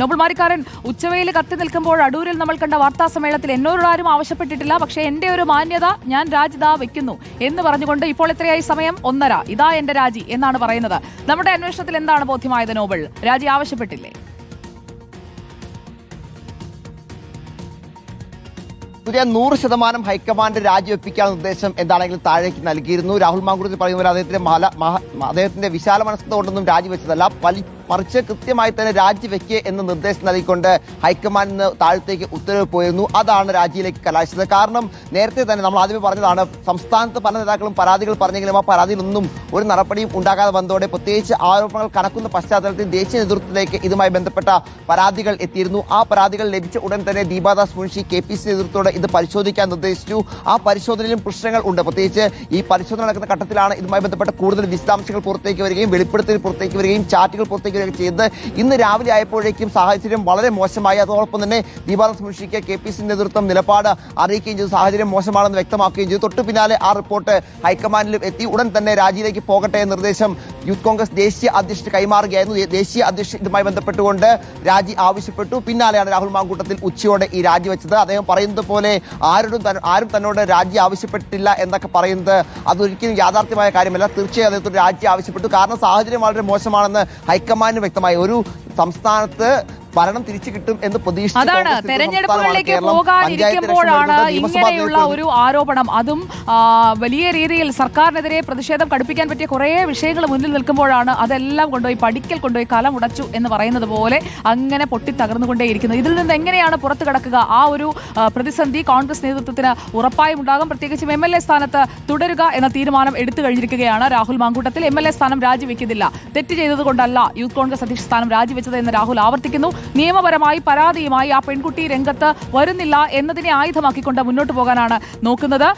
നോബിൾ മാരിക്കാരൻ ഉച്ചവയിൽ കത്തി നിൽക്കുമ്പോൾ അടൂരിൽ നമ്മൾ കണ്ട വാർത്താ സമ്മേളനത്തിൽ എന്നോട് ആരും ആവശ്യപ്പെട്ടിട്ടില്ല. പക്ഷേ എന്റെ ഒരു മാന്യത ഞാൻ രാജിതാ വെക്കുന്നു എന്ന് പറഞ്ഞുകൊണ്ട് ഇപ്പോൾ എത്രയായി? സമയം ഒന്നര. ഇതാ എന്റെ രാജി എന്നാണ് പറയുന്നത്. നമ്മുടെ അന്വേഷണത്തിൽ എന്താണ് ബോധ്യമായത് നോബിൾ? രാജി ആവശ്യപ്പെട്ടില്ലേ? പുതിയ നൂറ് ശതമാനം ഹൈക്കമാൻഡ് രാജിവെപ്പിക്കാൻ നിർദ്ദേശം എന്താണെങ്കിലും താഴേക്ക് നൽകിയിരുന്നു. രാഹുൽ മാങ്കുളത്തിൽ പറയുന്നവർ പോലെ അദ്ദേഹത്തിന്റെ അദ്ദേഹത്തിന്റെ വിശാല മനസ്സത്തോടൊന്നും രാജിവെച്ചതല്ല പലി മറിച്ച് കൃത്യമായി തന്നെ രാജിവെക്കുക എന്ന നിർദ്ദേശം നൽകിക്കൊണ്ട് ഹൈക്കമാൻഡിന് താഴത്തേക്ക് ഉത്തരവ് പോയിരുന്നു. അതാണ് രാജിയിലേക്ക് കലാശിച്ചത്. കാരണം നേരത്തെ തന്നെ നമ്മൾ ആദ്യമേ പറഞ്ഞതാണ് സംസ്ഥാനത്ത് പല നേതാക്കളും പരാതികൾ പറഞ്ഞെങ്കിലും ആ പരാതിയിലൊന്നും ഒരു നടപടിയും ഉണ്ടാകാതെ വന്നതോടെ പ്രത്യേകിച്ച് ആരോപണങ്ങൾ കണക്കുന്ന പശ്ചാത്തലത്തിൽ ദേശീയ നേതൃത്വത്തിലേക്ക് ഇതുമായി ബന്ധപ്പെട്ട പരാതികൾ എത്തിയിരുന്നു. ആ പരാതികൾ ലഭിച്ച ഉടൻ തന്നെ Deepa Das Munshi K P C നേതൃത്വത്തോട് ഇത് പരിശോധിക്കാൻ നിർദ്ദേശിച്ചു. ആ പരിശോധനയിലും പ്രശ്നങ്ങൾ ഉണ്ട്. പ്രത്യേകിച്ച് ഈ പരിശോധന നടക്കുന്ന ഘട്ടത്തിലാണ് ഇതുമായി ബന്ധപ്പെട്ട കൂടുതൽ വിശദാംശങ്ങൾ പുറത്തേക്ക് വരികയും വെളിപ്പെടുത്തൽ പുറത്തേക്ക് വരികയും ചാറ്റുകൾ പുറത്തേക്ക് വരികയും ചെയ്തത് ഇന്ന് രാവിലെ ആയപ്പോഴേക്കും സാഹചര്യം വളരെ മോശമായി. അതോടൊപ്പം തന്നെ ദീപാനന്ദ് മുൻഷിക്ക് കെ പി സി നേതൃത്വം നിലപാട് അറിയിക്കുകയും ചെയ്തു. സാഹചര്യം മോശമാണെന്ന് വ്യക്തമാക്കുകയും ചെയ്തു. തൊട്ടു പിന്നാലെ ആ റിപ്പോർട്ട് ഹൈക്കമാൻഡിലും എത്തി. ഉടൻ തന്നെ രാജിയിലേക്ക് പോകട്ടെ എന്ന നിർദ്ദേശം യൂത്ത് കോൺഗ്രസ് ദേശീയ അധ്യക്ഷന് കൈമാറുകയായിരുന്നു. ദേശീയ അധ്യക്ഷൻ ഇതുമായി ബന്ധപ്പെട്ടുകൊണ്ട് രാജി ആവശ്യപ്പെട്ടു. പിന്നാലെയാണ് രാഹുൽ മാങ്കൂട്ടത്തിൽ ഉച്ചയോടെ ഈ രാജി വെച്ചത്. അദ്ദേഹം പറയുന്നത് പോലെ ആരോടും ആരും തന്നോട് രാജി ആവശ്യപ്പെട്ടില്ല എന്നൊക്കെ പറയുന്നത് അതൊരിക്കലും യാഥാർത്ഥ്യമായ കാര്യമല്ല. തീർച്ചയായും അദ്ദേഹത്തോട് രാജി ആവശ്യപ്പെട്ടു. കാരണം സാഹചര്യം വളരെ മോശമാണെന്ന് ഹൈക്കമാൻഡിന് വ്യക്തമായി ഒരു സംസ്ഥാനത്ത് ഭരണം തിരിച്ചു കിട്ടും എന്ന് പ്രതീക്ഷിച്ച് അതാണ് തെരഞ്ഞെടുപ്പുകളിലേക്ക് പോകാനിരിക്കുമ്പോഴാണ് ഇങ്ങനെയുള്ള ഒരു ആരോപണം. അതും വലിയ രീതിയിൽ സർക്കാരിനെതിരെ പ്രതിഷേധം കടുപ്പിക്കാൻ പറ്റിയ കുറേ വിഷയങ്ങൾ മുന്നിൽ നിൽക്കുമ്പോഴാണ് അതെല്ലാം കൊണ്ടുപോയി പഠിക്കൽ കൊണ്ടുപോയി കലം ഉടച്ചു എന്ന് പറയുന്നത് പോലെ അങ്ങനെ പൊട്ടി തകർന്നുകൊണ്ടേയിരിക്കുന്നത് ഇതിൽ നിന്ന് എങ്ങനെയാണ് പുറത്തു കടക്കുക? ആ ഒരു പ്രതിസന്ധി കോൺഗ്രസ് നേതൃത്വത്തിന് ഉറപ്പായും ഉണ്ടാകും. പ്രത്യേകിച്ചും എം എൽ എ സ്ഥാനത്ത് തുടരുക എന്ന തീരുമാനം എടുത്തു കഴിഞ്ഞിരിക്കുകയാണ് Rahul Mamkootathil. M L A സ്ഥാനം രാജിവെക്കുന്നില്ല. തെറ്റ് ചെയ്തതുകൊണ്ടല്ല യൂത്ത് കോൺഗ്രസ് അധ്യക്ഷ സ്ഥാനം രാജിവെച്ചത് എന്ന് രാഹുൽ ആവർത്തിക്കുന്നു. നിയമപരമായി പരാതിയുമായി ആ പെൺകുട്ടി രംഗത്ത് വരുന്നില്ല എന്നതിനെ ആയുധമാക്കിക്കൊണ്ട് മുന്നോട്ട് പോകാനാണ് നോക്കുന്നത്.